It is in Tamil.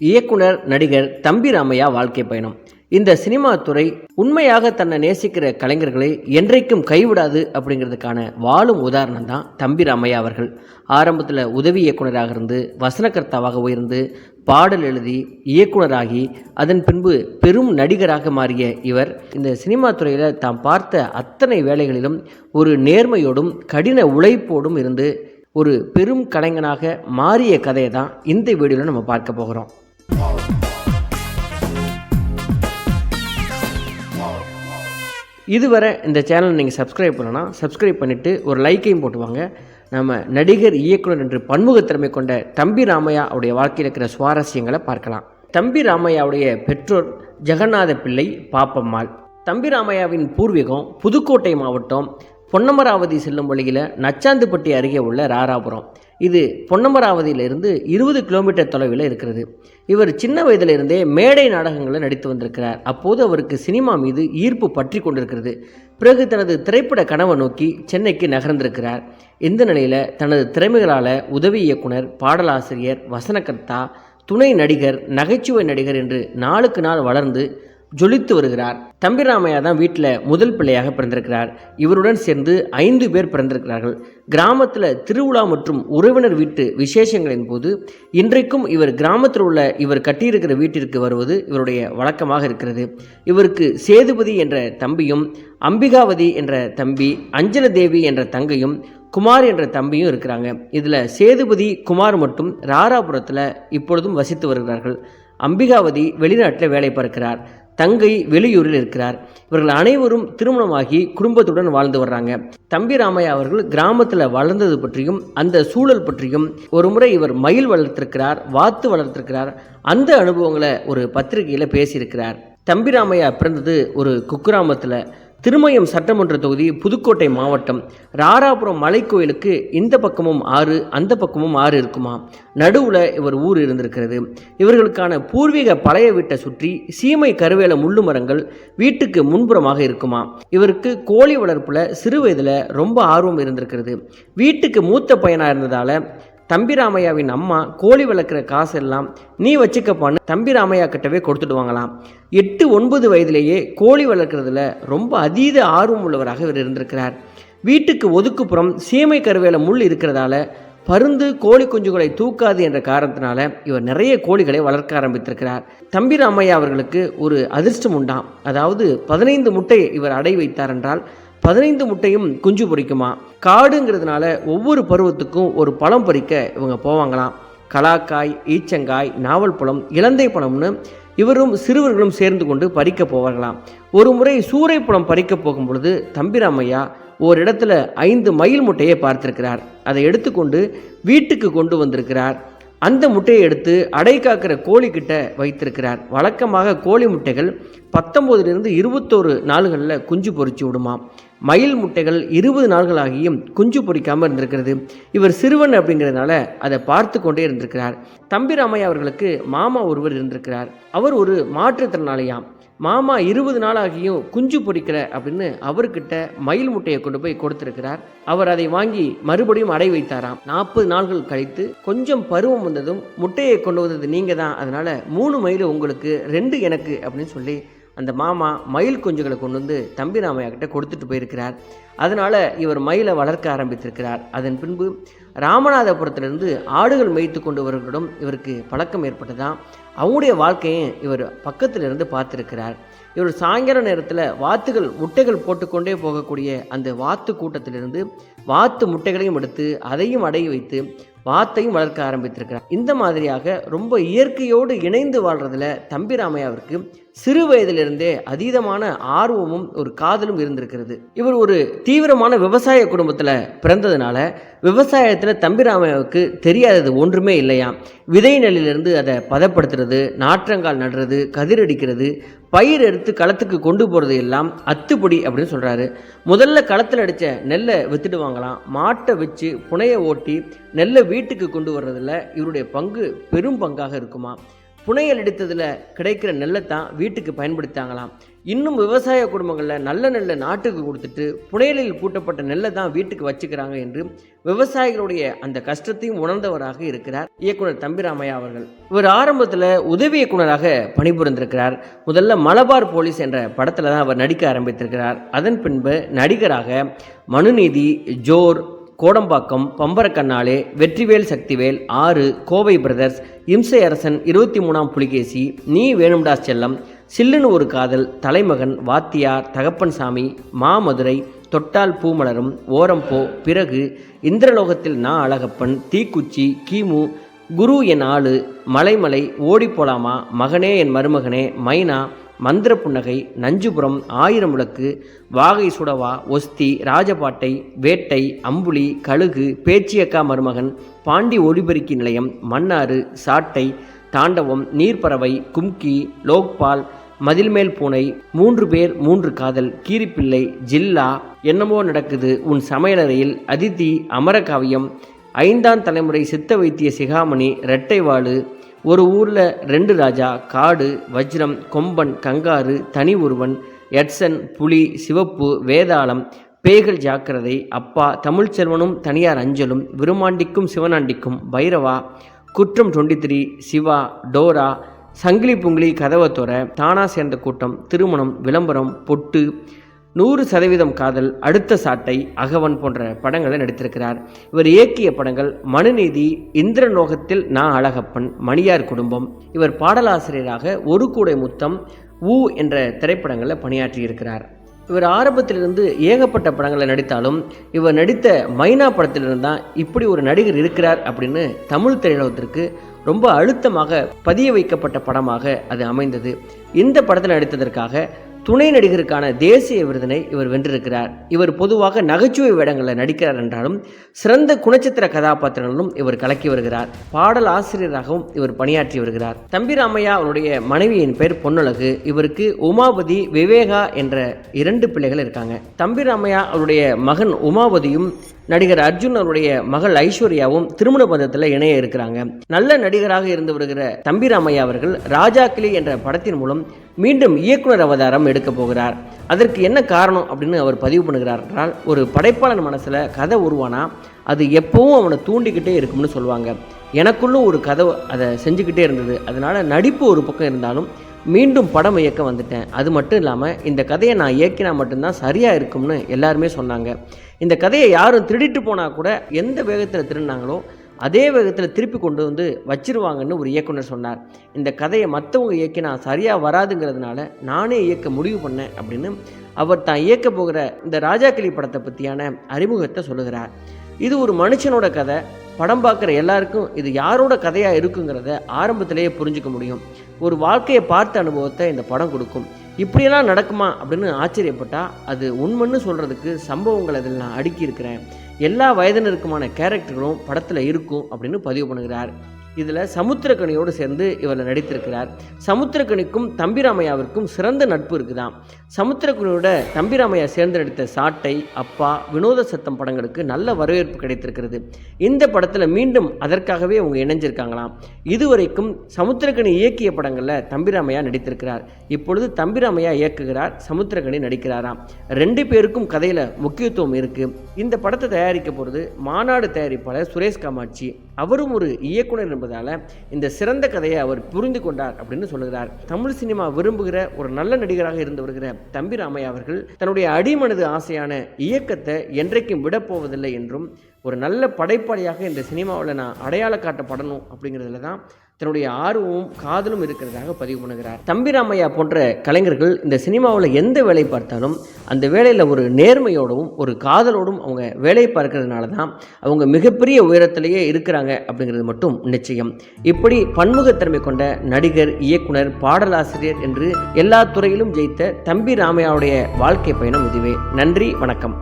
இயக்குனர் நடிகர் தம்பி ராமையா வாழ்க்கை பயணம். இந்த சினிமா துறை உண்மையாக தன்னை நேசிக்கிற கலைஞர்களை என்றைக்கும் கைவிடாது அப்படிங்கிறதுக்கான வாழும் உதாரணம் தான் தம்பி ராமையா அவர்கள். ஆரம்பத்தில் உதவி இயக்குனராக இருந்து வசனகர்த்தாவாக உயர்ந்து பாடல் எழுதி இயக்குனராகி அதன் பின்பு பெரும் நடிகராக மாறிய இவர் இந்த சினிமா துறையில் தாம் பார்த்த அத்தனை வேலைகளிலும் ஒரு நேர்மையோடும் கடின உழைப்போடும் இருந்து ஒரு பெரும் கலைஞனாக மாறிய கதையை தான் இந்த வீடியோவில் நம்ம பார்க்க போகிறோம். இதுவரை இந்த சேனல் நீங்கள் சப்ஸ்கிரைப் பண்ணனா சப்ஸ்கிரைப் பண்ணிவிட்டு ஒரு லைக்கையும் போட்டுவாங்க. நம்ம நடிகர் இயக்குனர் என்று பன்முகத்திறமை கொண்ட தம்பி ராமையா அவருடைய வாழ்க்கையில் இருக்கிற சுவாரஸ்யங்களை பார்க்கலாம். தம்பி ராமையாவுடைய பெற்றோர் ஜெகநாத பிள்ளை பாப்பம்மாள். தம்பி ராமையாவின் பூர்வீகம் புதுக்கோட்டை மாவட்டம் பொன்னமராவதி செல்லும் வழியில் நச்சாந்துப்பட்டி அருகே உள்ள ராராபுரம். இது பொன்னமராவதியிலிருந்து இருபது கிலோமீட்டர் தொலைவில் இருக்கிறது. இவர் சின்ன வயதிலிருந்தே மேடை நாடகங்களில் நடித்து வந்திருக்கிறார். அப்போது அவருக்கு சினிமா மீது ஈர்ப்பு பற்றி கொண்டிருக்கிறது. பிறகு தனது திரைப்பட கனவை நோக்கி சென்னைக்கு நகர்ந்திருக்கிறார். இந்த நிலையில் தனது திறமைகளால் உதவி இயக்குனர் பாடலாசிரியர் வசனகர்த்தா துணை நடிகர் நகைச்சுவை நடிகர் என்று நாளுக்கு நாள் வளர்ந்து ஜொலித்து வருகிறார். தம்பிராமையா தான் வீட்டில் முதல் பிள்ளையாக பிறந்திருக்கிறார். இவருடன் சேர்ந்து ஐந்து பேர் பிறந்திருக்கிறார்கள். கிராமத்தில் திருவிழா மற்றும் உறவினர் வீட்டு விசேஷங்களின் போது இன்றைக்கும் இவர் கிராமத்தில் உள்ள இவர் கட்டியிருக்கிற வீட்டிற்கு வருவது இவருடைய வழக்கமாக இருக்கிறது. இவருக்கு சேதுபதி என்ற தம்பியும் அம்பிகாவதி என்ற தம்பி அஞ்சல தேவி என்ற தங்கையும் குமார் என்ற தம்பியும் இருக்கிறாங்க. இதில் சேதுபதி குமார் மட்டும் ராராபுரத்தில் இப்பொழுதும் வசித்து வருகிறார்கள். அம்பிகாவதி வெளிநாட்டில் வேலை பார்க்கிறார். தங்கை வெளியூரில் இருக்கிறார். இவர்கள் அனைவரும் திருமணமாகி குடும்பத்துடன் வாழ்ந்து வர்றாங்க. தம்பி ராமையா அவர்கள் கிராமத்தில் வளர்ந்தது பற்றியும் அந்த சூழல் பற்றியும் ஒரு முறை இவர் மயில் வளர்த்திருக்கிறார் வாத்து வளர்த்திருக்கிறார். அந்த அனுபவங்களை ஒரு பத்திரிகையில் பேசியிருக்கிறார். தம்பிராமையா பிறந்தது ஒரு குக்கிராமத்தில். திருமயம் சட்டமன்ற தொகுதி புதுக்கோட்டை மாவட்டம். ராராபுரம் மலைக்கோயிலுக்கு இந்த பக்கமும் ஆறு அந்த பக்கமும் ஆறு இருக்குமா? நடுவில் இவர் ஊர் இருந்திருக்கிறது. இவர்களுக்கான பூர்வீக பழைய வீட்டை சுற்றி சீமை கருவேல முள்ளு மரங்கள் வீட்டுக்கு முன்புறமாக இருக்குமா? இவருக்கு கோழி வளர்ப்பில் சிறு வயதில் ரொம்ப ஆர்வம் இருந்திருக்கிறது. வீட்டுக்கு மூத்த பையனாக இருந்ததால் தம்பிராமையாவின் அம்மா கோழி வளர்க்குற காசெல்லாம் நீ வச்சுக்கப்பான்னு தம்பிராமையா கிட்டவே கொடுத்துடுவாங்களாம். எட்டு ஒன்பது வயதிலேயே கோழி வளர்க்குறதுல ரொம்ப அதீத ஆர்வம் உள்ளவராக இவர் இருந்திருக்கிறார். வீட்டுக்கு ஒதுக்குப்புறம் சீமை கருவேல முள் இருக்கிறதால பருந்து கோழி குஞ்சுகளை தூக்காது என்ற காரணத்தினால இவர் நிறைய கோழிகளை வளர்க்க ஆரம்பித்திருக்கிறார். தம்பிராமையா அவர்களுக்கு ஒரு அதிர்ஷ்டம் உண்டாம். அதாவது பதினைந்து முட்டை இவர் அடை வைத்தார் என்றால் பதினைந்து முட்டையும் குஞ்சு பொறிக்குமா காடுங்கிறதுனால ஒவ்வொரு பருவத்துக்கும் ஒரு பழம் பறிக்க இவங்க போவாங்களாம். கலாக்காய் ஈச்சங்காய் நாவல் பழம் இலந்தை பழம்னு இவரும் சிறுவர்களும் சேர்ந்து கொண்டு பறிக்க போவார்களாம். ஒரு முறை சூறைப்பழம் பறிக்க போகும் பொழுது தம்பிராமையா ஓரிடத்துல ஐந்து மயில் முட்டையை பார்த்திருக்கிறார். அதை எடுத்துக்கொண்டு வீட்டுக்கு கொண்டு வந்திருக்கிறார். அந்த முட்டையை எடுத்து அடை காக்கிற கோழி கிட்ட வைத்திருக்கிறார். வழக்கமாக கோழி முட்டைகள் பத்தொம்போதுலேருந்து இருபத்தோரு நாள்களில் குஞ்சு பொறிச்சு விடுமாம் மயில் முட்டைகள் இருபது நாள்களாகியும் குஞ்சு பொறிக்காமல் இருந்திருக்கிறது. இவர் சிறுவன் அப்படிங்கிறதுனால அதை பார்த்து கொண்டே இருந்திருக்கிறார். தம்பிராமையா அவர்களுக்கு மாமா ஒருவர் இருந்திருக்கிறார். அவர் ஒரு மாற்றுத்திறனாளியாம். மாமா இருபது நாளாகியும் குஞ்சு பொறிக்கிற அப்படின்னு அவர்கிட்ட மயில் முட்டையை கொண்டு போய் கொடுத்திருக்கிறார். அவர் அதை வாங்கி மறுபடியும் அடை வைத்தாராம். நாற்பது நாள்கள் கழித்து கொஞ்சம் பருவம் வந்ததும் முட்டையை கொண்டு வந்தது நீங்கள் தான் அதனால் மூணு மயில் உங்களுக்கு ரெண்டு எனக்கு அப்படின்னு சொல்லி அந்த மாமா மயில் குஞ்சுகளை கொண்டு வந்து தம்பி ராமையா கிட்ட கொடுத்துட்டு போயிருக்கிறார். அதனால் இவர் மயிலை வளர்க்க ஆரம்பித்திருக்கிறார். அதன் பின்பு ராமநாதபுரத்திலிருந்து ஆடுகள் மேய்த்து கொண்டு வருவர்களிடம் இவருக்கு பழக்கம் ஏற்பட்டதாம் அவங்களுடைய வாழ்க்கையை இவர் பக்கத்தில் இருந்து பார்த்துருக்கிறார். இவர் சாயங்கால நேரத்தில் வாத்துகள் முட்டைகள் போட்டுக்கொண்டே போகக்கூடிய அந்த வாத்து கூட்டத்திலிருந்து வாத்து முட்டைகளையும் எடுத்து அதையும் அடைய வைத்து வாத்தையும் வளர்க்க ஆரம்பித்திருக்கிறார். இந்த மாதிரியாக ரொம்ப இயற்கையோடு இணைந்து வாழ்றதுல தம்பிராமையாவிற்கு சிறு வயதிலிருந்தே அதீதமான ஆர்வமும் ஒரு காதலும் இருந்திருக்கிறது. இவர் ஒரு தீவிரமான விவசாய குடும்பத்தில் பிறந்ததுனால விவசாயத்தில் தம்பிராமையாவுக்கு தெரியாதது ஒன்றுமே இல்லையாம். விதை நெல்லிலிருந்து அதை பதப்படுத்துறது நாற்றங்கால் நடுறது கதிரடிக்கிறது பயிர் எடுத்து களத்துக்கு கொண்டு போகிறது எல்லாம் அத்துப்படி அப்படின்னு சொல்கிறாரு முதல்ல களத்தில் அடித்த நெல்லை விற்றுடுவாங்களாம் மாட்டை வச்சு புனையை ஓட்டி நெல்லை வீட்டுக்கு கொண்டு வர்றதில் இவருடைய பங்கு பெரும் பங்காக இருக்குமா? புனையல் எடுத்ததில் கிடைக்கிற நெல்லை தான் வீட்டுக்கு பயன்படுத்தாங்களாம் இன்னும் விவசாய குடும்பங்களில் நல்ல நெல்லை நாட்டுக்கு கொடுத்துட்டு புனையலில் கூட்டப்பட்ட நெல்லை தான் வீட்டுக்கு வச்சுக்கிறாங்க என்று விவசாயிகளுடைய அந்த கஷ்டத்தையும் உணர்ந்தவராக இருக்கிறார் இயக்குனர் தம்பிராமையா அவர்கள். இவர் ஆரம்பத்தில் உதவி இயக்குனராக பணிபுரிந்திருக்கிறார். முதல்ல மலபார் போலீஸ் என்ற படத்தில் தான் அவர் நடிக்க ஆரம்பித்திருக்கிறார். அதன் பின்பு நடிகராக மனுநீதி ஜோர் கோடம்பாக்கம் பம்பரக்கண்ணாலே வெற்றிவேல் சக்திவேல் ஆறு கோவை பிரதர்ஸ் இம்சை அரசன் இருபத்தி மூணாம் புலிகேசி நீ வேணும்டா செல்லம் சில்லுன்னு ஒரு காதல் தலைமகன் வாத்தியார் தகப்பன் சாமி மாமதுரை தொட்டால் பூமலரும் ஓரம்போ பிறகு இந்திரலோகத்தில் நா அழகப்பன் தீக்குச்சி கிமு குரு என் ஆளு மலைமலை ஓடிப்போலாமா மகனே என் மருமகனே மைனா மந்திர புன்னகை நஞ்சுபுரம் ஆயிரம் விளக்கு வாகை சுடவா ஒஸ்தி ராஜபாட்டை வேட்டை அம்புலி கழுகு பேச்சியக்கா மருமகன் பாண்டி ஒளிபெருக்கி நிலையம் மன்னாறு சாட்டை தாண்டவம் நீர்ப்பறவை கும்கி லோக்பால் மதில்மேல் பூனை மூன்று பேர் மூன்று காதல் கீரிப்பிள்ளை ஜில்லா என்னமோ நடக்குது உன் சமையலறையில் அதிதி அமரகாவியம் ஐந்தாம் தலைமுறை சித்த வைத்திய சிகாமணி இரட்டைவாளு ஒரு ஊரில் ரெண்டு ராஜா காடு வஜ்ரம் கொம்பன் கங்காரு தனி ஒருவன் எட்சன் புலி சிவப்பு வேதாளம் பேய்கள் ஜாக்கிரதை அப்பா தமிழ்ச்செல்வனும் தனியார் அஞ்சலும் விருமாண்டிக்கும் சிவனாண்டிக்கும் பைரவா குற்றம் டுவெண்ட்டி த்ரீ சிவா டோரா சங்கிலி புங்கிலி கதவை தானா சேர்ந்த கூட்டம் திருமணம் விளம்பரம் பொட்டு நூறு சதவீதம் காதல் அடுத்த சாட்டை அகவன் போன்ற படங்களை நடித்திருக்கிறார். இவர் இயக்கிய படங்கள் மனுநீதி இந்திரநோகத்தில் நா அழகப்பன் மணியார் குடும்பம். இவர் பாடலாசிரியராக ஒரு கூடை முத்தம் ஊ என்ற திரைப்படங்களில் பணியாற்றியிருக்கிறார். இவர் ஆரம்பத்திலிருந்து ஏகப்பட்ட படங்களில் நடித்தாலும் இவர் நடித்த மைனா படத்திலிருந்து தான் இப்படி ஒரு நடிகர் இருக்கிறார் அப்படின்னு தமிழ் திரையுலகத்திற்கு ரொம்ப அழுத்தமாக பதிய வைக்கப்பட்ட படமாக அது அமைந்தது. இந்த படத்தில் நடித்ததற்காக துணை நடிகருக்கான தேசிய விருதினை இவர் வென்றிருக்கிறார். இவர் பொதுவாக நகைச்சுவை வேடங்களில் நடிக்கிறார் என்றாலும் சிறந்த குணச்சித்திர கதாபாத்திரங்களிலும் இவர் கலக்கி வருகிறார். பாடல் ஆசிரியராகவும் இவர் பணியாற்றி வருகிறார். தம்பிராமையா அவருடைய மனைவியின் பெயர் பொன்னழகு. இவருக்கு உமாபதி விவேகா என்ற இரண்டு பிள்ளைகள் இருக்காங்க. தம்பிராமையா அவருடைய மகன் உமாபதியும் நடிகர் அர்ஜுன் அவருடைய மகள் ஐஸ்வர்யாவும் திருமண பந்தத்தில் இணைய இருக்கிறாங்க. நல்ல நடிகராக இருந்து வருகிற தம்பிராமையா அவர்கள் ராஜா கிளி என்ற படத்தின் மூலம் மீண்டும் இயக்குனர் அவதாரம் எடுக்க போகிறார். அதற்கு என்ன காரணம் அப்படின்னு அவர் பதிவு பண்ணுகிறார். என்றால் ஒரு படைப்பாளன் மனசில் கதை உருவானா? அது எப்பவும் அவனை தூண்டிக்கிட்டே இருக்கும்னு சொல்லுவாங்க. எனக்குள்ளும் ஒரு கதை அதை செஞ்சுக்கிட்டே இருந்தது. அதனால் நடிப்பு ஒரு பக்கம் இருந்தாலும் மீண்டும் படம் இயக்க வந்துட்டேன். அது மட்டும் இல்லாமல் இந்த கதையை நான் இயக்கினா மட்டும்தான் சரியாக இருக்கும்னு எல்லாருமே சொன்னாங்க. இந்த கதையை யாரும் திருடிட்டு போனால் கூட எந்த வேகத்தில் திருடினாங்களோ அதே வேகத்தில் திருப்பி கொண்டு வந்து வச்சிருவாங்கன்னு ஒரு இயக்குனர் சொன்னார். இந்த கதையை மற்றவங்க இயக்கினா சரியாக வராதுங்கிறதுனால நானே இயக்க முடிவு பண்ணேன் அப்படின்னு அவர் தான் இயக்க போகிற இந்த ராஜாக்கிளி படத்தை பற்றியான அறிமுகத்தை சொல்லுகிறார். இது ஒரு மனுஷனோட கதை. படம் பார்க்குற எல்லாருக்கும் இது யாரோட கதையாக இருக்குங்கிறத ஆரம்பத்திலேயே புரிஞ்சுக்க முடியும். ஒரு வாழ்க்கையை பார்த்த அனுபவத்தை இந்த படம் கொடுக்கும். இப்படியெல்லாம் நடக்குமா அப்படின்னு ஆச்சரியப்பட்டால் அது உண்மைன்னு சொல்கிறதுக்கு சம்பவங்கள் அதில் நான் அடுக்கி இருக்கிறேன் எல்லா வயதினருக்குமான கேரக்டர்களும் படத்தில் இருக்கும் அப்படின்னு பதிவு பண்ணுகிறார். இதில் சமுத்திரக்கனியோடு சேர்ந்து இவர் நடித்திருக்கிறார். சமுத்திரக்கனிக்கும் தம்பிராமையாவிற்கும் சிறந்த நட்பு இருக்குதாம். சமுத்திரக்கனியோட தம்பிராமையா சேர்ந்து நடித்த சாட்டை அப்பா வினோத சத்தம் படங்களுக்கு நல்ல வரவேற்பு கிடைத்திருக்கிறது. இந்த படத்தில் மீண்டும் அதற்காகவே அவங்க இணைஞ்சிருக்காங்களாம். இதுவரைக்கும் சமுத்திரக்கனி இயக்கிய படங்களில் தம்பிராமையா நடித்திருக்கிறார். இப்பொழுது தம்பிராமையா இயக்குகிறார் சமுத்திரகனி நடிக்கிறாராம். ரெண்டு பேருக்கும் கதையில் முக்கியத்துவம் இருக்குது இந்த படத்தை தயாரிக்க போகிறது மாநாடு தயாரிப்பாளர் சுரேஷ் காமாட்சி. அவரும் ஒரு இயக்குனர் என்பதால் இந்த சிறந்த கதையை அவர் புரிந்து கொண்டார் அப்படின்னு சொல்லுகிறார். தமிழ் சினிமா விரும்புகிற ஒரு நல்ல நடிகராக இருந்து வருகிற தம்பிராமையா அவர்கள் தன்னுடைய அடிமனது ஆசையான இயக்கத்தை என்றைக்கும் விடப்போவதில்லை என்றும் ஒரு நல்ல படைப்பாளியாக இந்த சினிமாவில் நான் அடையாள காட்டப்படணும் அப்படிங்கிறதுல தான் தன்னுடைய ஆர்வமும் காதலும் இருக்கிறதாக பதிவு பண்ணுகிறார். தம்பிராமையா போன்ற கலைஞர்கள் இந்த சினிமாவில் எந்த வேலை பார்த்தாலும் அந்த வேலையில் ஒரு நேர்மையோடும் ஒரு காதலோடும் அவங்க வேலையை பார்க்கறதுனால தான் அவங்க மிகப்பெரிய உயரத்திலேயே இருக்கிறாங்க அப்படிங்கிறது மட்டும் நிச்சயம். இப்படி பன்முகத்திறமை கொண்ட நடிகர் இயக்குனர் பாடலாசிரியர் என்று எல்லா துறையிலும் ஜெயித்த தம்பி ராமையாவுடைய வாழ்க்கை பயணம் இதுவே. நன்றி வணக்கம்.